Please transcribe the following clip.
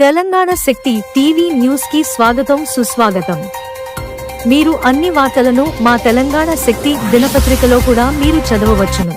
తెలంగాణ శక్తి TV న్యూస్కి స్వాగతం సుస్వాగతం. మీరు అన్ని వార్తలను మా తెలంగాణ శక్తి దినపత్రికలో కూడా మీరు చదవవచ్చును.